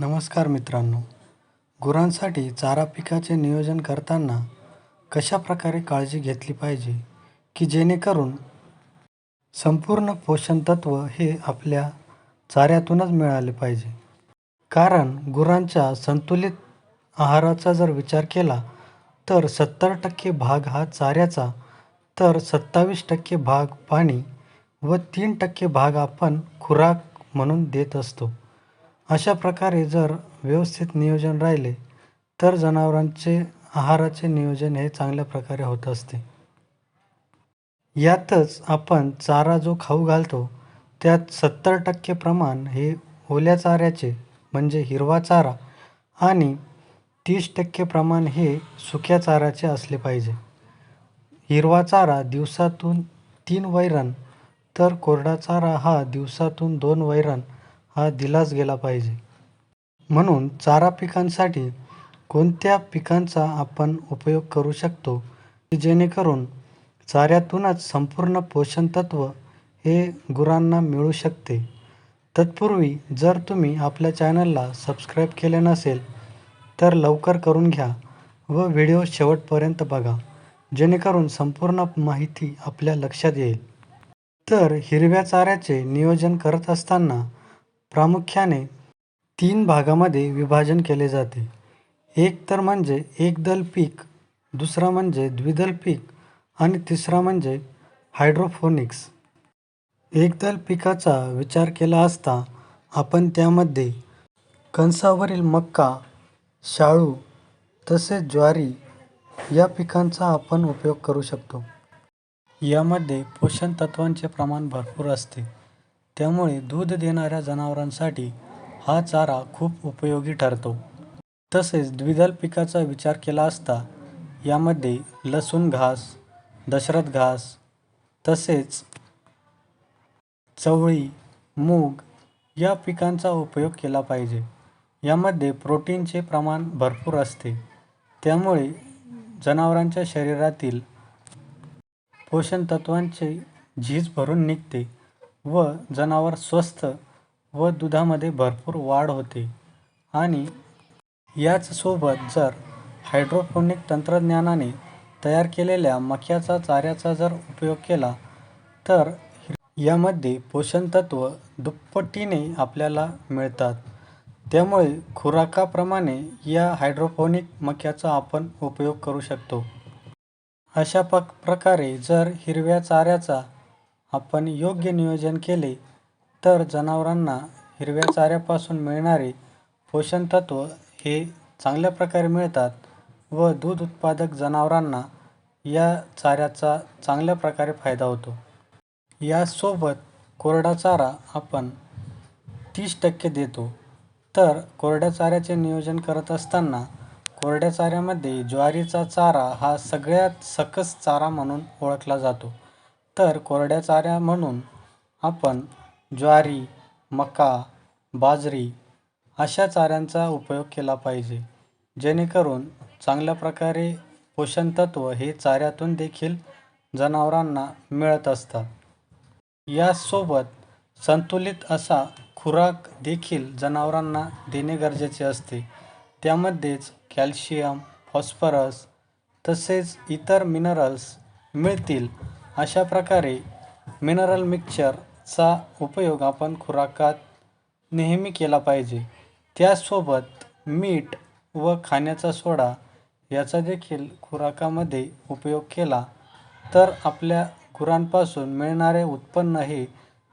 नमस्कार मित्रांनो. गुरांसाठी चारा पिकाचे नियोजन करताना कशा प्रकारे काळजी घेतली पाहिजे की जेणेकरून संपूर्ण पोषण तत्व हे आपल्या चाऱ्यातूनच मिळाले पाहिजे? कारण गुरांच्या संतुलित आहाराचा जर विचार केला तर सत्तर टक्के भाग हा चाऱ्याचा तर सत्तावीस टक्के भाग पाणी व तीन टक्के भाग आपण खुराक म्हणून देत असतो. अशा प्रकारे जर व्यवस्थित नियोजन राहिले तर जनावरांचे आहाराचे नियोजन हे चांगल्या प्रकारे होत असते. यातच आपण चारा जो खाऊ घालतो त्यात सत्तर टक्के प्रमाण हे ओल्या चाऱ्याचे म्हणजे हिरवा चारा आणि तीस टक्के प्रमाण हे सुक्या चाऱ्याचे असले पाहिजे. हिरवा चारा दिवसातून तीन वैरण तर कोरडा चारा हा दिवसातून दोन वैरण हा दिलाच गेला पाहिजे. म्हणून चारा पिकांसाठी कोणत्या पिकांचा आपण उपयोग करू शकतो? की जेणेकरून चाऱ्यातूनच संपूर्ण पोषणतत्व हे गुरांना मिळू शकते. तत्पूर्वी जर तुम्ही आपल्या चॅनलला सबस्क्राईब केले नसेल तर लवकर करून घ्या व व्हिडिओ शेवटपर्यंत बघा जेणेकरून संपूर्ण माहिती आपल्या लक्षात येईल. तर हिरव्या चाऱ्याचे नियोजन करत असताना प्रामुख्याने तीन भागामध्ये विभाजन केले जाते. एक तर म्हणजे एकदल पीक दुसरा म्हणजे द्विदल पीक आणि तिसरा म्हणजे हायड्रोफोनिक्स. एकदल पिकाचा विचार केला असता आपण त्यामध्ये कणसावरील मका शाळू तसेच ज्वारी या पिकांचा आपण उपयोग करू शकतो. यामध्ये पोषण तत्वांचे प्रमाण भरपूर असते. त्यामुळे दूध देणाऱ्या जनावरांसाठी हा चारा खूप उपयोगी ठरतो. तसेच द्विदल पिकाचा विचार केला असता यामध्ये लसूण घास दशरथ घास तसेच चवळी मूग या पिकांचा उपयोग केला पाहिजे. यामध्ये प्रोटीनचे प्रमाण भरपूर असते. त्यामुळे जनावरांच्या शरीरातील पोषण तत्वांचे झीज भरून निघते. व जनावर स्वस्थ व दुधामध्ये भरपूर वाढ होते. आणि याचसोबत जर हायड्रोपोनिक तंत्रज्ञानाने तयार केलेल्या मक्याचा चाऱ्याचा जर उपयोग केला तर यामध्ये पोषणतत्व दुप्पटीने आपल्याला मिळतात. त्यामुळे खुराकाप्रमाणे या हायड्रोपोनिक मक्याचा आपण उपयोग करू शकतो. अशा पक प्रकारे जर हिरव्या चाऱ्याचा आपण योग्य नियोजन केले तर जनावरांना हिरव्या चाऱ्यापासून मिळणारे पोषण तत्व हे चांगल्या प्रकारे मिळतात व दूध उत्पादक जनावरांना या चाऱ्याचा चांगल्या प्रकारे फायदा होतो. यासोबत कोरडा चारा आपण तीस टक्के देतो. तर कोरड्या चाऱ्याचे नियोजन करत असताना कोरड्या चाऱ्यामध्ये ज्वारीचा चारा हा सगळ्यात सकस चारा म्हणून ओळखला जातो. तर कोरड्या चाऱ्या म्हणून आपण ज्वारी मका बाजरी अशा चाऱ्यांचा उपयोग केला पाहिजे. जेणेकरून चांगल्या प्रकारे पोषणतत्व हे चाऱ्यातून देखील जनावरांना मिळत असतात. यासोबत संतुलित असा खुराक देखील जनावरांना देणे गरजेचे असते. त्यामध्येच कॅल्शियम फॉस्फरस तसेच इतर मिनरल्स मिळतील. अशा प्रकारे मिनरल मिक्सचरचा उपयोग आपण खुराकात नेहमी केला पाहिजे. त्यासोबत मीठ व खाण्याचा सोडा याचा देखील खुराकामध्ये उपयोग केला तर आपल्या गुरांपासून मिळणारे उत्पन्न हे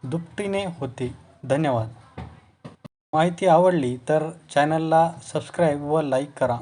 दुपटीने होते. धन्यवाद. माहिती आवडली तर चॅनलला सबस्क्राईब व लाईक करा.